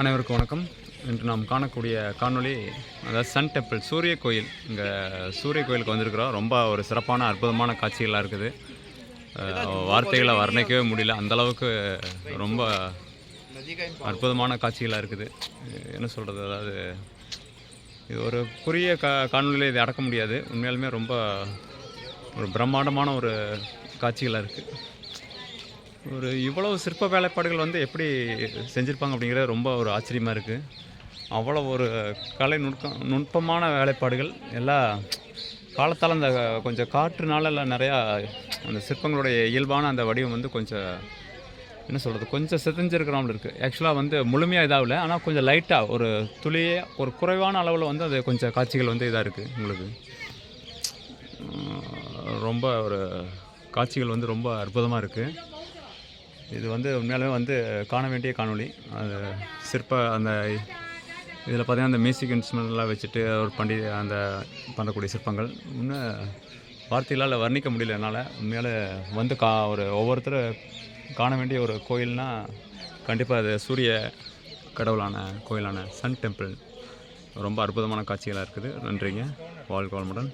அனைவருக்கும் வணக்கம். இன்று நாம் காணக்கூடிய காணொளி அதாவது சன் டெம்பிள் சூரிய கோயில். இங்கே சூரிய கோயிலுக்கு வந்திருக்கிறோம். ரொம்ப ஒரு சிறப்பான அற்புதமான காட்சிகளாக இருக்குது. வார்த்தைகளை வர்ணிக்கவே முடியல. அந்தளவுக்கு ரொம்ப அற்புதமான காட்சிகளாக இருக்குது. என்ன சொல்கிறது அதாவது இது ஒரு குறுகிய கா காணொலியில் இதை அடக்க முடியாது. உண்மையாலுமே ரொம்ப ஒரு பிரம்மாண்டமான ஒரு காட்சிகளாக இருக்குது. ஒரு இவ்வளவு சிற்ப வேலைப்பாடுகள் வந்து எப்படி செஞ்சுருப்பாங்க அப்படிங்கிறது ரொம்ப ஒரு ஆச்சரியமாக இருக்குது அவ்வளோ ஒரு கலை நுட்பம் நுட்பமான வேலைப்பாடுகள். எல்லா காலத்தால் அந்த கொஞ்சம் காற்றுனால எல்லாம் நிறையா அந்த சிற்பங்களுடைய இயல்பான அந்த வடிவம் வந்து கொஞ்சம் என்ன சொல்கிறது கொஞ்சம் சிதைஞ்சிருக்கிற இருக்குது ஆக்சுவலாக வந்து முழுமையாக இதாகல ஆனால் கொஞ்சம் லைட்டாக ஒரு துளியே ஒரு குறைவான அளவில் வந்து அது கொஞ்சம் காட்சிகள் வந்து இதாக இருக்குது உங்களுக்கு. ரொம்ப ஒரு காட்சிகள் வந்து ரொம்ப அற்புதமாக இருக்குது இது வந்து உண்மையாலுமே வந்து காண வேண்டிய காணொளி. அது சிற்ப அந்த இதில் பார்த்தீங்கன்னா அந்த மியூசிக் இன்ஸ்ட்ருமெண்ட்லாம் வச்சுட்டு ஒரு பண்டிகை அந்த பண்ணக்கூடிய சிற்பங்கள். இன்னும் வார்த்தைகளால் வர்ணிக்க முடியல என்னால். உண்மையால் வந்து கா ஒரு ஒவ்வொருத்தர் காண வேண்டிய ஒரு கோயில்னால் கண்டிப்பாக அது சூரிய கடவுளான கோயிலான சன் டெம்பிள். ரொம்ப அற்புதமான காட்சிகளாக இருக்குது. நன்றிங்க. வாழ்க வளமுடன்.